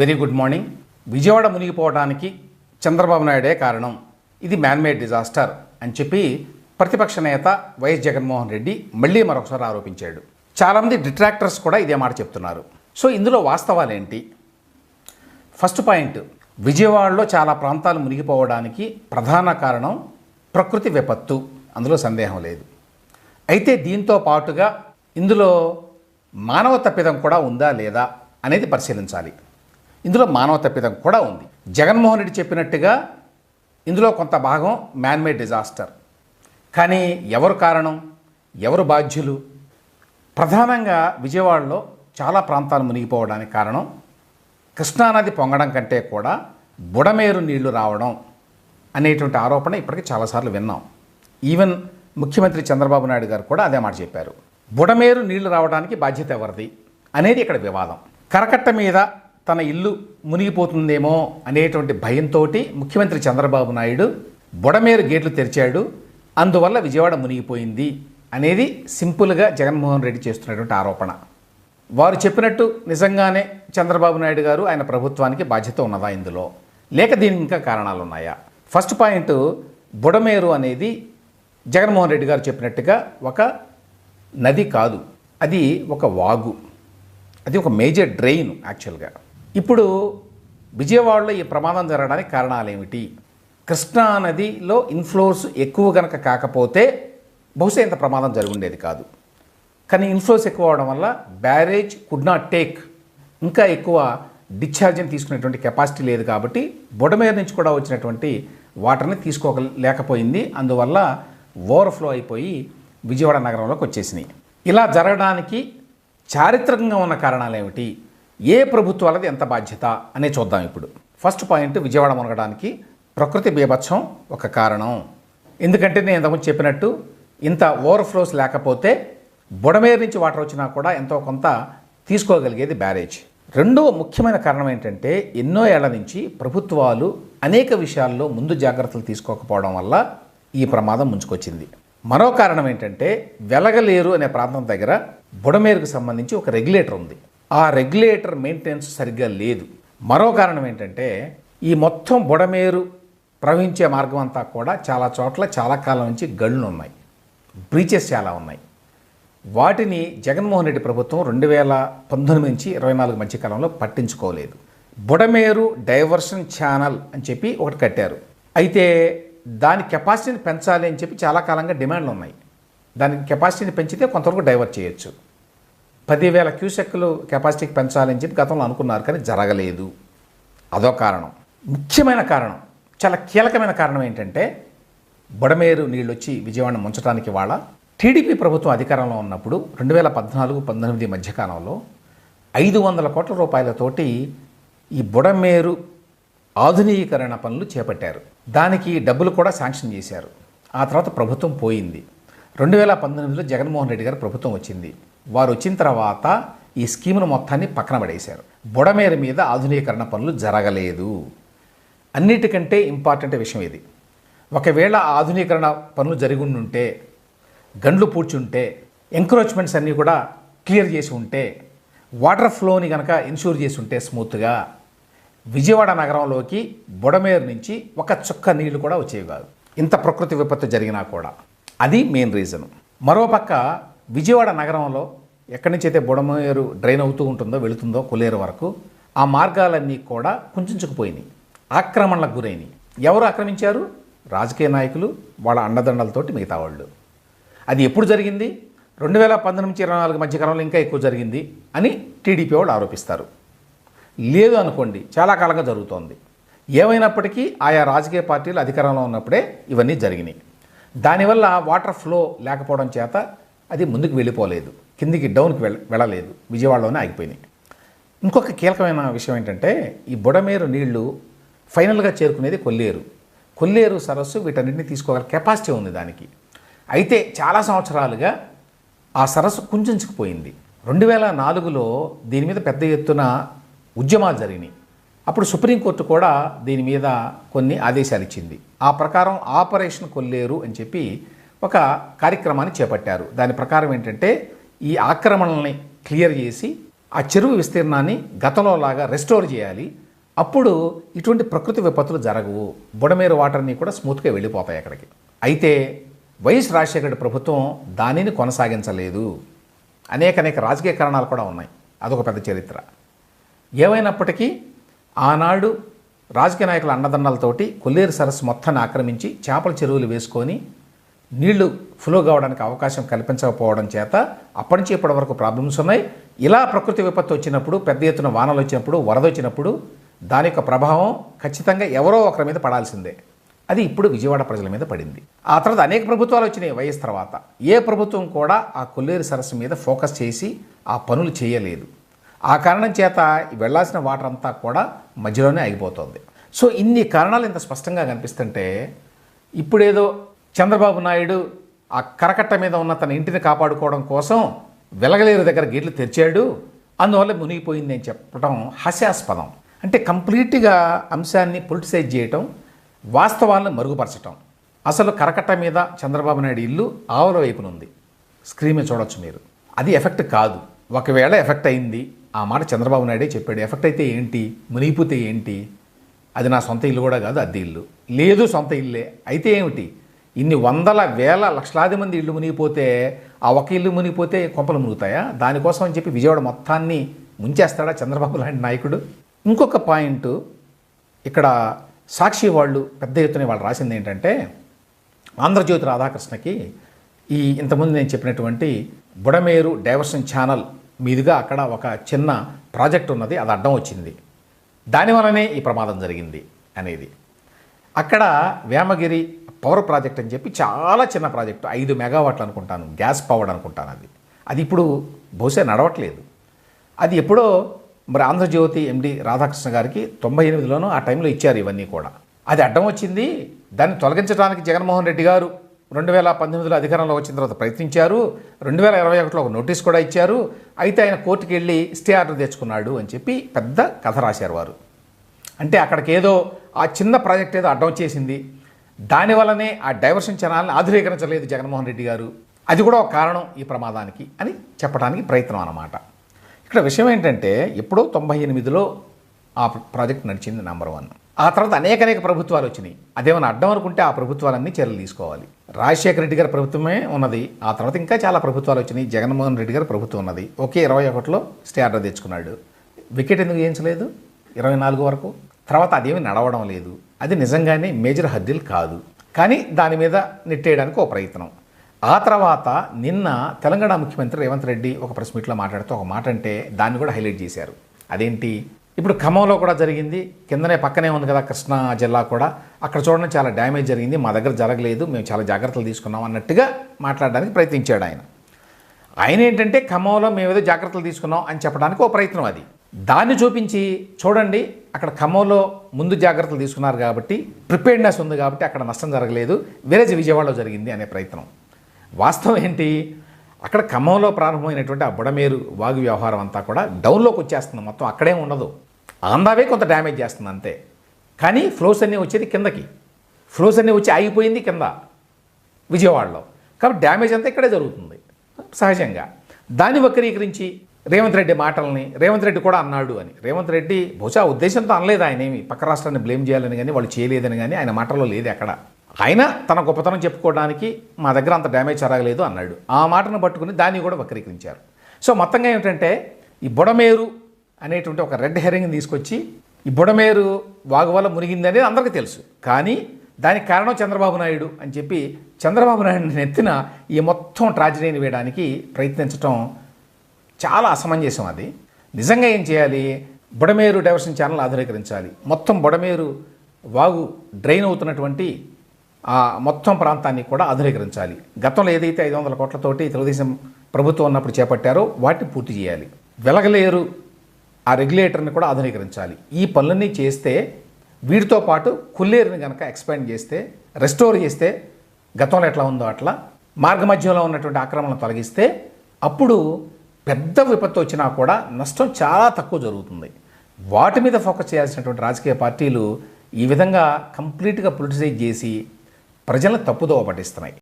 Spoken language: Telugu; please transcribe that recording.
Very good morning. విజయవాడ మునిగిపోవడానికి చంద్రబాబు నాయుడే కారణం. ఇది మ్యాన్మేడ్ డిజాస్టర్ అని చెప్పి ప్రతిపక్ష నేత వైఎస్ జగన్మోహన్ రెడ్డి మళ్ళీ మరొకసారి ఆరోపించాడు. చాలామంది డిట్రాక్టర్స్ కూడా ఇదే మాట చెప్తున్నారు. సో ఇందులో వాస్తవాలు ఏంటి? ఫస్ట్ పాయింట్ విజయవాడలో చాలా ప్రాంతాలు మునిగిపోవడానికి ప్రధాన కారణం ప్రకృతి విపత్తు. అందులో సందేహం లేదు. అయితే దీంతో పాటుగా ఇందులో మానవ తప్పిదం కూడా ఉందా లేదా అనేది పరిశీలించాలి. ఇందులో మానవ తప్పిదం కూడా ఉంది. జగన్మోహన్ రెడ్డి చెప్పినట్టుగా ఇందులో కొంత భాగం మ్యాన్మేడ్ డిజాస్టర్ కానీ ఎవరు కారణం? ఎవరు బాధ్యులు? ప్రధానంగా విజయవాడలో చాలా ప్రాంతాలు మునిగిపోవడానికి కారణం కృష్ణానది పొంగడం కంటే కూడా బుడమేరు నీళ్ళు రావడం అనేటువంటి ఆరోపణ ఇప్పటికీ చాలాసార్లు విన్నాం. ఈవెన్ ముఖ్యమంత్రి చంద్రబాబు నాయుడు గారు కూడా అదే మాట చెప్పారు. బుడమేరు నీళ్ళు రావడానికి బాధ్యత ఎవరిది అనేది ఇక్కడ వివాదం. కరకట్ట మీద తన ఇల్లు మునిగిపోతుందేమో అనేటువంటి భయంతో ముఖ్యమంత్రి చంద్రబాబు నాయుడు బుడమేరు గేట్లు తెరిచాడు. అందువల్ల విజయవాడ మునిగిపోయింది అనేది సింపుల్గా జగన్మోహన్ రెడ్డి చేస్తున్నటువంటి ఆరోపణ. వారు చెప్పినట్టు నిజంగానే చంద్రబాబు నాయుడు గారు ఆయన ప్రభుత్వానికి బాధ్యత ఉన్నదా ఇందులో? లేక దీనికి ఇంకా కారణాలు ఉన్నాయా ఫస్ట్ పాయింట్ బుడమేరు అనేది జగన్మోహన్ రెడ్డి గారు చెప్పినట్టుగా ఒక నది కాదు. అది ఒక వాగు. అది ఒక మేజర్ డ్రెయిన్ యాక్చువల్గా. ఇప్పుడు విజయవాడలో ఈ ప్రమాదం జరగడానికి కారణాలు ఏమిటి కృష్ణా నదిలో ఇన్ఫ్లోస్ ఎక్కువ గనక కాకపోతే బహుశా ఇంత ప్రమాదం జరుగుండేది కాదు. కానీ ఇన్ఫ్లోస్ ఎక్కువ అవడం వల్ల బ్యారేజ్ కుడ్ నాట్ టేక్ ఇంకా ఎక్కువ డిశ్చార్జ్ని తీసుకునేటువంటి కెపాసిటీ లేదు కాబట్టి బుడమేరు నుంచి కూడా వచ్చినటువంటి వాటర్ని తీసుకోలేకపోయింది. అందువల్ల ఓవర్ఫ్లో అయిపోయి విజయవాడ నగరంలోకి వచ్చేసినాయి. ఇలా జరగడానికి చారిత్రకంగా ఉన్న కారణాలు ఏమిటి ఏ ప్రభుత్వాలది ఎంత బాధ్యత అనే చూద్దాం ఇప్పుడు. ఫస్ట్ పాయింట్ విజయవాడ మునగడానికి ప్రకృతి బీభత్సం ఒక కారణం. ఎందుకంటే నేను ఇంతకుముందు చెప్పినట్టు ఇంత ఓవర్ఫ్లోస్ లేకపోతే బుడమేరు నుంచి వాటర్ వచ్చినా కూడా ఎంతో కొంత తీసుకోగలిగేది బ్యారేజ్ రెండో ముఖ్యమైన కారణం ఏంటంటే ఎన్నో ఏళ్ళ నుంచి ప్రభుత్వాలు అనేక విషయాల్లో ముందు జాగ్రత్తలు తీసుకోకపోవడం వల్ల ఈ ప్రమాదం ముంచుకొచ్చింది. మరో కారణం ఏంటంటే వెలగలేరు అనే ప్రాంతం దగ్గర బుడమేరుకు సంబంధించి ఒక రెగ్యులేటర్ ఉంది. ఆ రెగ్యులేటర్ మెయింటెనెన్స్ సరిగ్గా లేదు. మరో కారణం ఏంటంటే ఈ మొత్తం బుడమేరు ప్రవహించే మార్గం అంతా కూడా చాలా చోట్ల చాలా కాలం నుంచి గళ్ళు ఉన్నాయి. బ్రీచెస్ చాలా ఉన్నాయి. వాటిని జగన్మోహన్ రెడ్డి ప్రభుత్వం రెండు వేల పంతొమ్మిది నుంచి ఇరవై నాలుగు మధ్య కాలంలో పట్టించుకోలేదు. బుడమేరు డైవర్షన్ ఛానల్ అని చెప్పి ఒకటి కట్టారు. అయితే దాని కెపాసిటీని పెంచాలి అని చెప్పి చాలా కాలంగా డిమాండ్లు ఉన్నాయి. దాని కెపాసిటీని పెంచితే కొంతవరకు డైవర్ట్ చేయొచ్చు. పదివేల క్యూసెక్లు కెపాసిటీకి పెంచాలని చెప్పి గతంలో అనుకున్నారు కానీ జరగలేదు. అదో కారణం. ముఖ్యమైన కారణం చాలా కీలకమైన కారణం ఏంటంటే బుడమేరు నీళ్ళు వచ్చి విజయవాడ ముంచడానికి వాళ్ళ టీడీపీ ప్రభుత్వం అధికారంలో ఉన్నప్పుడు రెండు వేల పద్నాలుగు పంతొమ్మిది మధ్యకాలంలో ఐదు వందల కోట్ల రూపాయలతోటి ఈ బుడమేరు ఆధునీకరణ పనులు చేపట్టారు. దానికి డబ్బులు కూడా శాంక్షన్ చేశారు. ఆ తర్వాత ప్రభుత్వం పోయింది. రెండు వేల పంతొమ్మిదిలో జగన్మోహన్ రెడ్డి గారు ప్రభుత్వం వచ్చింది. వారు వచ్చిన తర్వాత ఈ స్కీమును మొత్తాన్ని పక్కన పడేశారు. బుడమేరు మీద ఆధునీకరణ పనులు జరగలేదు. అన్నిటికంటే ఇంపార్టెంట్ విషయం ఇది. ఒకవేళ ఆధునీకరణ పనులు జరిగి ఉంటే గండ్లు పూడ్చుంటే ఎంక్రోచ్మెంట్స్ అన్నీ కూడా క్లియర్ చేసి ఉంటే వాటర్ ఫ్లోని కనుక ఇన్షూర్ చేసి ఉంటే స్మూత్గా విజయవాడ నగరంలోకి బుడమేరు నుంచి ఒక చుక్క నీళ్ళు కూడా వచ్చేవి కాదు. ఇంత ప్రకృతి విపత్తు జరిగినా కూడా. అది మెయిన్ రీజన్. మరోపక్క విజయవాడ నగరంలో ఎక్కడి నుంచి అయితే బుడమేరు డ్రైన్ అవుతూ ఉంటుందో వెళుతుందో కొలేరు వరకు ఆ మార్గాలన్నీ కూడా కుంచుకుపోయినాయి. ఆక్రమణలకు గురైనవి ఎవరు ఆక్రమించారు? రాజకీయ నాయకులు వాళ్ళ అండదండలతోటి మిగతా వాళ్ళు. అది ఎప్పుడు జరిగింది? రెండు వేల పంతొమ్మిది నుంచి ఇరవై నాలుగు మధ్య కాలంలో ఇంకా ఎక్కువ జరిగింది అని టీడీపీ వాళ్ళు ఆరోపిస్తారు. లేదు అనుకోండి చాలా కాలంగా జరుగుతోంది. ఏమైనప్పటికీ ఆయా రాజకీయ పార్టీలు అధికారంలో ఉన్నప్పుడే ఇవన్నీ జరిగినాయి. దానివల్ల వాటర్ ఫ్లో లేకపోవడం చేత అది ముందుకు వెళ్ళిపోలేదు. కిందికి డౌన్కి వెళ్ళ వెళ్ళలేదు. విజయవాడలోనే ఆగిపోయినాయి. ఇంకొక కీలకమైన విషయం ఏంటంటే ఈ బుడమేరు నీళ్ళు ఫైనల్గా చేరుకునేది కొల్లేరు. కొల్లేరు సరస్సు వీటన్నిటిని తీసుకోగల కెపాసిటీ ఉంది దానికి. అయితే చాలా సంవత్సరాలుగా ఆ సరస్సు కుంచుకుపోయింది రెండు వేల నాలుగులో దీని మీద పెద్ద ఎత్తున ఉద్యమాలు జరిగినాయి. అప్పుడు సుప్రీంకోర్టు కూడా దీని మీద కొన్ని ఆదేశాలు ఇచ్చింది. ఆ ప్రకారం ఆపరేషన్ కొల్లేరు అని చెప్పి ఒక కార్యక్రమాన్ని చేపట్టారు. దాని ప్రకారం ఏంటంటే ఈ ఆక్రమణల్ని క్లియర్ చేసి ఆ చెరువు విస్తీర్ణాన్ని గతంలో లాగా రెస్టోర్ చేయాలి. అప్పుడు ఇటువంటి ప్రకృతి విపత్తులు జరగవు. బుడమేరు వాటర్ని కూడా స్మూత్గా వెళ్ళిపోతాయి అక్కడికి. అయితే వైఎస్ రాజశేఖర ప్రభుత్వం దానిని కొనసాగించలేదు. అనేక అనేక రాజకీయ కారణాలు కూడా ఉన్నాయి. అదొక పెద్ద చరిత్ర. ఏమైనప్పటికీ ఆనాడు రాజకీయ నాయకుల అన్నదండలతోటి కొల్లేరు సరస్సు మొత్తాన్ని ఆక్రమించి చేపల చెరువులు వేసుకొని నీళ్ళు ఫ్లో కావడానికి అవకాశం కల్పించకపోవడం చేత అప్పటి నుంచి ఇప్పటి వరకు ప్రాబ్లమ్స్ ఉన్నాయి. ఇలా ప్రకృతి విపత్తు వచ్చినప్పుడు పెద్ద ఎత్తున వానలు వచ్చినప్పుడు వరద వచ్చినప్పుడు దాని యొక్క ప్రభావం ఖచ్చితంగా ఎవరో ఒకరి మీద పడాల్సిందే. అది ఇప్పుడు విజయవాడ ప్రజల మీద పడింది. ఆ తర్వాత అనేక ప్రభుత్వాలు వచ్చినాయి వైఎస్ తర్వాత. ఏ ప్రభుత్వం కూడా ఆ కొల్లేరు సరస్సు మీద ఫోకస్ చేసి ఆ పనులు చేయలేదు. ఆ కారణం చేత వెళ్ళాల్సిన వెళ్ళాల్సిన వాటర్ అంతా కూడా మధ్యలోనే ఆగిపోతుంది. సో ఇన్ని కారణాలు ఇంత స్పష్టంగా కనిపిస్తుంటే ఇప్పుడేదో చంద్రబాబు నాయుడు ఆ కరకట్ట మీద ఉన్న తన ఇంటిని కాపాడుకోవడం కోసం వెలగలేరు దగ్గర గేట్లు తెరిచాడు. అందువల్ల మునిగిపోయింది అని చెప్పడం హాస్యాస్పదం. అంటే కంప్లీట్గా అంశాన్ని పొలిటిసైజ్ చేయటం వాస్తవాలను మరుగుపరచటం. అసలు కరకట్ట మీద చంద్రబాబు నాయుడు ఇల్లు ఆవుల వైపున ఉంది. స్క్రీన్ మీద చూడొచ్చు మీరు. అది ఎఫెక్ట్ కాదు. ఒకవేళ ఎఫెక్ట్ అయింది ఆ మాట చంద్రబాబు నాయుడే చెప్పాడు. ఎఫెక్ట్ అయితే ఏంటి? మునిగిపోతే ఏంటి? అది నా సొంత ఇల్లు కూడా కాదు అద్దె ఇల్లు. లేదు సొంత ఇల్లే. అయితే ఏమిటి? ఇన్ని వందల వేల లక్షలాది మంది ఇల్లు మునిగిపోతే ఆ ఒక ఇల్లు మునిగిపోతే కొంపలు మునుగుతాయా? దానికోసం అని చెప్పి విజయవాడ మొత్తాన్ని ముంచేస్తాడా చంద్రబాబు లాంటి నాయకుడు? ఇంకొక పాయింట్ ఇక్కడ సాక్షి వాళ్ళు పెద్ద ఎత్తున వాళ్ళు రాసింది ఏంటంటే ఆంధ్రజ్యోతి రాధాకృష్ణకి ఈ ఇంతకుముందు నేను చెప్పినటువంటి బుడమేరు డైవర్షన్ ఛానల్ మీదుగా అక్కడ ఒక చిన్న ప్రాజెక్ట్ ఉన్నది అది అడ్డం వచ్చింది. దానివల్లనే ఈ ప్రమాదం జరిగింది అనేది. అక్కడ వేమగిరి పవర్ ప్రాజెక్ట్ అని చెప్పి చాలా చిన్న ప్రాజెక్టు. ఐదు మెగావాట్లు అనుకుంటాను. గ్యాస్ పవర్ అనుకుంటాను అది. అది ఇప్పుడు బహుశా నడవట్లేదు. అది ఎప్పుడో మరి ఆంధ్రజ్యోతి ఎండి రాధాకృష్ణ గారికి తొంభై ఎనిమిదిలోనూ ఆ టైంలో ఇచ్చారు ఇవన్నీ కూడా. అది అడ్డం వచ్చింది. దాన్ని తొలగించడానికి జగన్మోహన్ రెడ్డి గారు రెండు వేల పంతొమ్మిదిలో అధికారంలో వచ్చిన తర్వాత ప్రయత్నించారు. రెండు వేల ఇరవై ఒకటిలో ఒక నోటీస్ కూడా ఇచ్చారు. అయితే ఆయన కోర్టుకి వెళ్ళి స్టే ఆర్డర్ తెచ్చుకున్నాడు అని చెప్పి పెద్ద కథ రాశారు వారు. అంటే అక్కడికి ఏదో ఆ చిన్న ప్రాజెక్ట్ ఏదో అడ్డం వచ్చేసింది దానివల్లనే ఆ డైవర్షన్ ఛానల్ని ఆధునీకరించలేదు జగన్మోహన్ రెడ్డి గారు. అది కూడా ఒక కారణం ఈ ప్రమాదానికి అని చెప్పడానికి ప్రయత్నం అన్నమాట. ఇక్కడ విషయం ఏంటంటే ఎప్పుడో తొంభై ఎనిమిదిలో ఆ ప్రాజెక్ట్ నడిచింది నెంబర్ వన్. ఆ తర్వాత అనేక అనేక ప్రభుత్వాలు వచ్చినాయి. అదేమైనా అడ్డం అనుకుంటే ఆ ప్రభుత్వాలన్నీ చర్యలు తీసుకోవాలి. రాజశేఖర రెడ్డి గారి ప్రభుత్వమే ఉన్నది. ఆ తర్వాత ఇంకా చాలా ప్రభుత్వాలు వచ్చినాయి. జగన్మోహన్ రెడ్డి గారి ప్రభుత్వం ఉన్నది. ఒకే ఇరవై ఒకటిలో స్టే ఆర్డర్ తెచ్చుకున్నాడు. వికెట్ ఎందుకు చేయించలేదు? ఇరవై నాలుగు వరకు. తర్వాత అదేమి నడవడం లేదు. అది నిజంగానే మేజర్ హద్దులు కాదు. కానీ దాని మీద నెట్టేయడానికి ఒక ప్రయత్నం. ఆ తర్వాత నిన్న తెలంగాణ ముఖ్యమంత్రి రేవంత్ రెడ్డి ఒక ప్రెస్ మీట్లో మాట్లాడుతూ ఒక మాట అంటే దాన్ని కూడా హైలైట్ చేశారు. అదేంటి? ఇప్పుడు ఖమ్మంలో కూడా జరిగింది. కిందనే పక్కనే ఉంది కదా కృష్ణా జిల్లా కూడా. అక్కడ చూడడం చాలా డ్యామేజ్ జరిగింది. మా దగ్గర జరగలేదు. మేము చాలా జాగ్రత్తలు తీసుకున్నాం అన్నట్టుగా మాట్లాడడానికి ప్రయత్నించాడు ఆయన. ఆయన ఏంటంటే ఖమ్మంలో మేము ఏదో జాగ్రత్తలు తీసుకున్నాం అని చెప్పడానికి ఓ ప్రయత్నం అది. దాన్ని చూపించి చూడండి అక్కడ ఖమ్మంలో ముందు జాగ్రత్తలు తీసుకున్నారు కాబట్టి ప్రిపేర్డ్నెస్ ఉంది కాబట్టి అక్కడ నష్టం జరగలేదు. విలేజ్ విజయవాడలో జరిగింది అనే ప్రయత్నం. వాస్తవం ఏంటి? అక్కడ ఖమ్మంలో ప్రారంభమైనటువంటి ఆ బుడమేరు వాగు వ్యవహారం అంతా కూడా డౌన్లోకి వచ్చేస్తుంది. మొత్తం అక్కడే ఉండదు. ఆందావే కొంత డ్యామేజ్ చేస్తుంది అంతే. కానీ ఫ్లోస్ అన్నీ వచ్చేది కిందకి. ఫ్లోస్ అన్నీ వచ్చి ఆగిపోయింది కింద విజయవాడలో. కాబట్టి డ్యామేజ్ అంతా ఇక్కడే జరుగుతుంది. సహజంగా. దాన్ని వక్రీకరించి రేవంత్ రెడ్డి మాటల్ని రేవంత్ రెడ్డి కూడా అన్నాడు అని. రేవంత్ రెడ్డి బహుశా ఉద్దేశంతో అనలేదు ఆయన ఏమి పక్క రాష్ట్రాన్ని బ్లేమ్ చేయాలని కానీ వాళ్ళు చేయలేదని కానీ ఆయన మాటల్లో లేదు అక్కడ. ఆయన తన గొప్పతనం చెప్పుకోవడానికి మా దగ్గర అంత డ్యామేజ్ జరగలేదు అన్నాడు. ఆ మాటను పట్టుకుని దాన్ని కూడా వక్రీకరించారు. సో మొత్తంగా ఏమిటంటే ఈ బుడమేరు అనేటువంటి ఒక రెడ్ హెరింగ్ తీసుకొచ్చి ఈ బుడమేరు వాగు వల్ల మునిగింది అనేది అందరికీ తెలుసు. కానీ దానికి కారణం చంద్రబాబు నాయుడు అని చెప్పి చంద్రబాబు నాయుడు నెత్తిన ఈ మొత్తం ట్రాజడీని వేయడానికి ప్రయత్నించడం చాలా అసమంజసం అది. నిజంగా ఏం చేయాలి? బుడమేరు డైవర్షన్ ఛానల్ ఆధునీకరించాలి. మొత్తం బుడమేరు వాగు డ్రైన్ అవుతున్నటువంటి ఆ మొత్తం ప్రాంతాన్ని కూడా ఆధునీకరించాలి. గతంలో ఏదైతే ఐదు వందల కోట్లతోటి తెలుగుదేశం ప్రభుత్వం ఉన్నప్పుడు చేపట్టారో వాటిని పూర్తి చేయాలి. వెలగలేరు ఆ రెగ్యులేటర్ని కూడా ఆధునీకరించాలి. ఈ పనులన్నీ చేస్తే వీటితో పాటు కుల్లేరుని కనుక ఎక్స్పాండ్ చేస్తే రెస్టోర్ చేస్తే గతంలో ఎట్లా ఉందో అట్లా మార్గ మధ్యంలో ఉన్నటువంటి ఆక్రమణను తొలగిస్తే అప్పుడు పెద్ద విపత్తు వచ్చినా కూడా నష్టం చాలా తక్కువ జరుగుతుంది. వాటి మీద ఫోకస్ చేయాల్సినటువంటి రాజకీయ పార్టీలు ఈ విధంగా కంప్లీట్గా పొలిటిసైజ్ చేసి ప్రజలను తప్పుదోవ పట్టిస్తున్నాయి.